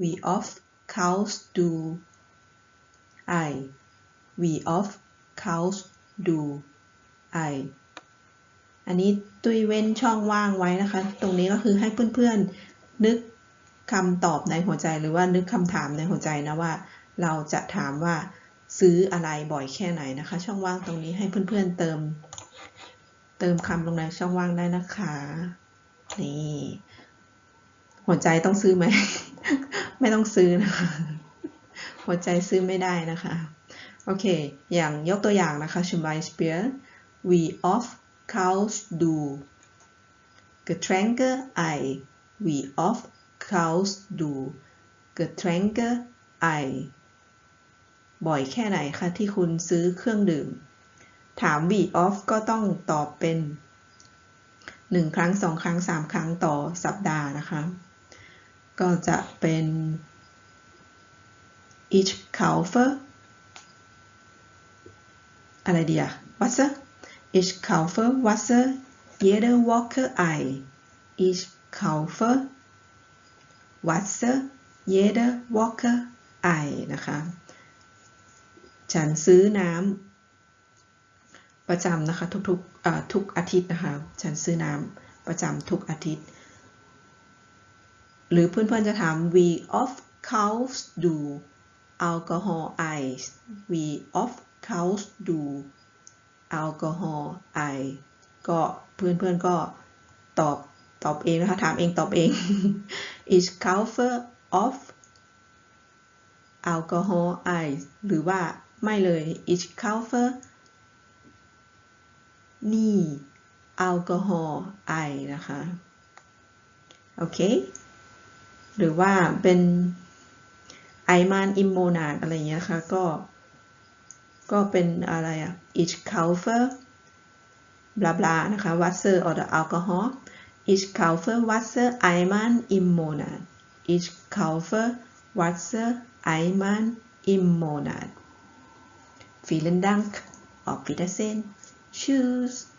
We oft kaufst du Ei We oft kaufst du Ei อันนี้ตุยเว้นช่องว่างไว้นะคะ ตรงนี้ก็คือให้เพื่อนๆ นึกคำตอบในหัวใจหรือว่านึกคำถามในหัวใจนะว่า เราจะถามว่าซื้ออะไรบ่อยแค่ไหนนะคะ ช่องว่างตรงนี้ให้เพื่อนๆเติม เติมคำลงในช่องว่างได้นะคะ นี่ หัวใจต้องซื้อไหม ไม่ต้องซื้อนะคะ หัวใจซื้อไม่ได้นะคะ โอเค อย่างยกตัวอย่างนะคะ zum Beispiel wie oft kaufst du Getränke Ei wie oft kaufst du Getränke Ei บ่อยแค่ไหนคะที่คุณซื้อเครื่องดื่ม ถาม wie oft ก็ต้องตอบเป็น 1 ครั้ง 2 ครั้ง 3 ครั้งต่อสัปดาห์นะคะ ก็จะเป็น ich kaufe อะไรดีอะ Wasser ich kaufe Wasser jede Woche Ei ich kaufe Wasser jede Woche Ei นะคะ ฉันซื้อน้ำประจำนะคะทุกๆทุกอาทิตย์นะคะ ฉันซื้อน้ำประจำทุกอาทิตย์ หรือเพื่อนๆจะถาม we oft kaufst du Alcohol Eis we oft kaufst du Alcohol Eis ก็เพื่อนๆก็ตอบตอบเองนะคะ ถามเองตอบเอง ich kaufe oft Alcohol Eis หรือว่าไม่เลย ich kaufe nie Alcohol Eis นะคะ โอเค หรือว่าเป็นไอมานอิมโมนาดอะไรเงี้ยค่ะ ก็ ก็เป็นอะไรอะ ich kaufe บลาบลานะคะ Wasser oder Alkohol ich kaufe Wasser einmal im Monat ich kaufe Wasser einmal im Monat vielen Dank auf Wiedersehen tschüss